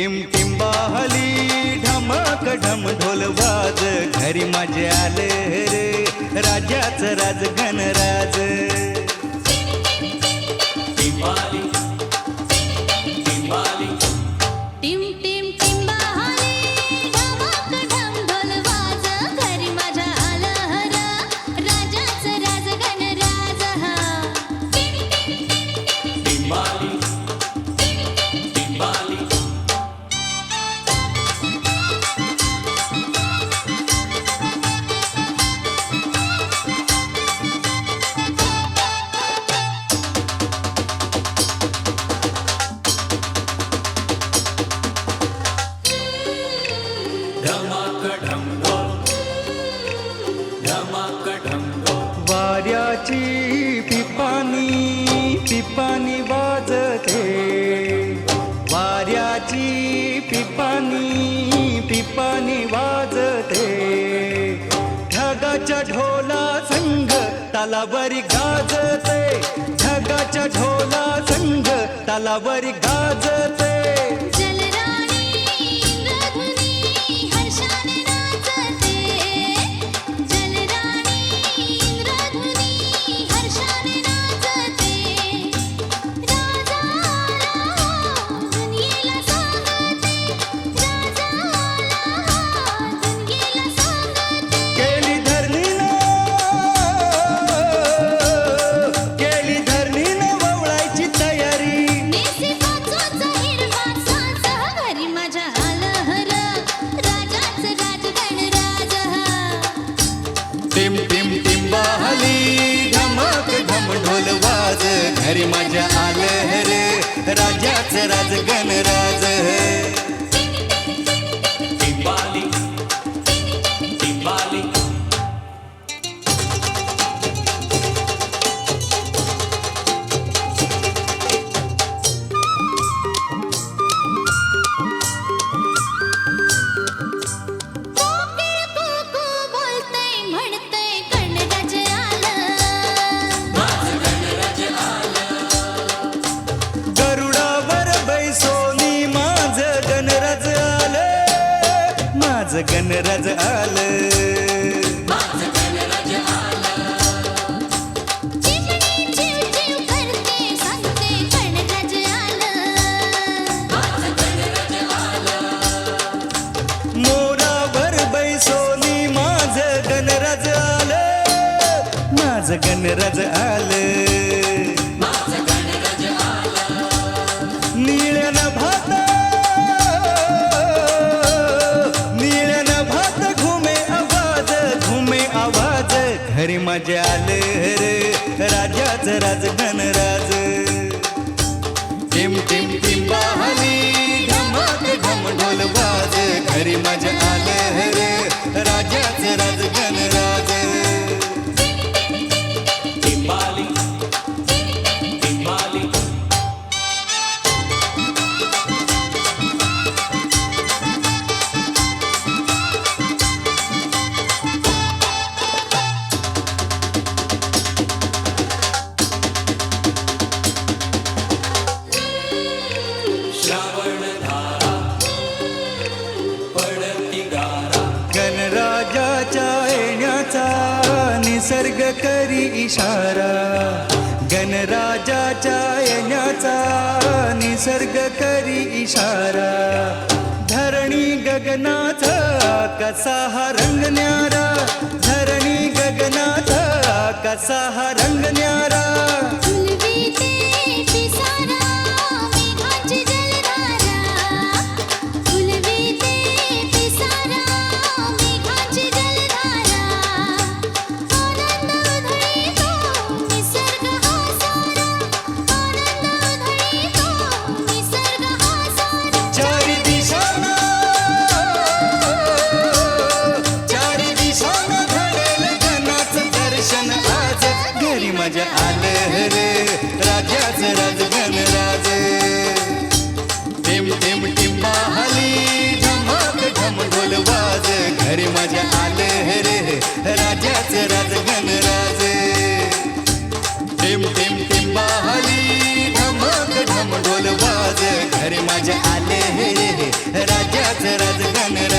Team टिंबाहली ढमक ढम ढोल वाज घरी माझे आले रे. राजाच राज ढमाक ढम ढोल वाऱ्याची पिपानी पिपानी वाजते. वाऱ्याची पिपानी पिपानी वाजते. ढगाच्या ढोला संघ तालावरी गाजते. ढगाच्या ढोला संघ तालावरी गाजते. टिम टिम टिंबाहली ढमक धम ढोल वाज. घरी माझ्या आलं रे. राजाच राज गणराज माझ गणराज आलं. चिमणी चिव गणराज आलं. आवाज घरी माझ्या आलं रे. राजाच राज गणराज टिम टिम टिम बाहली. धमक ढम ढोल वाज घरी माझ्या आलं रे. राजाच राज निसर्ग करी इशारा गणराजाच्या येण्याचा निसर्ग करी इशारा. धरणी गगनाचा कसा हा रंग न्यारा? धरणी गगनाचा कसा हा रंग तिंबाली धमक ढमढोल वाज. घरी माझ्या आले हे राजाच राजकारण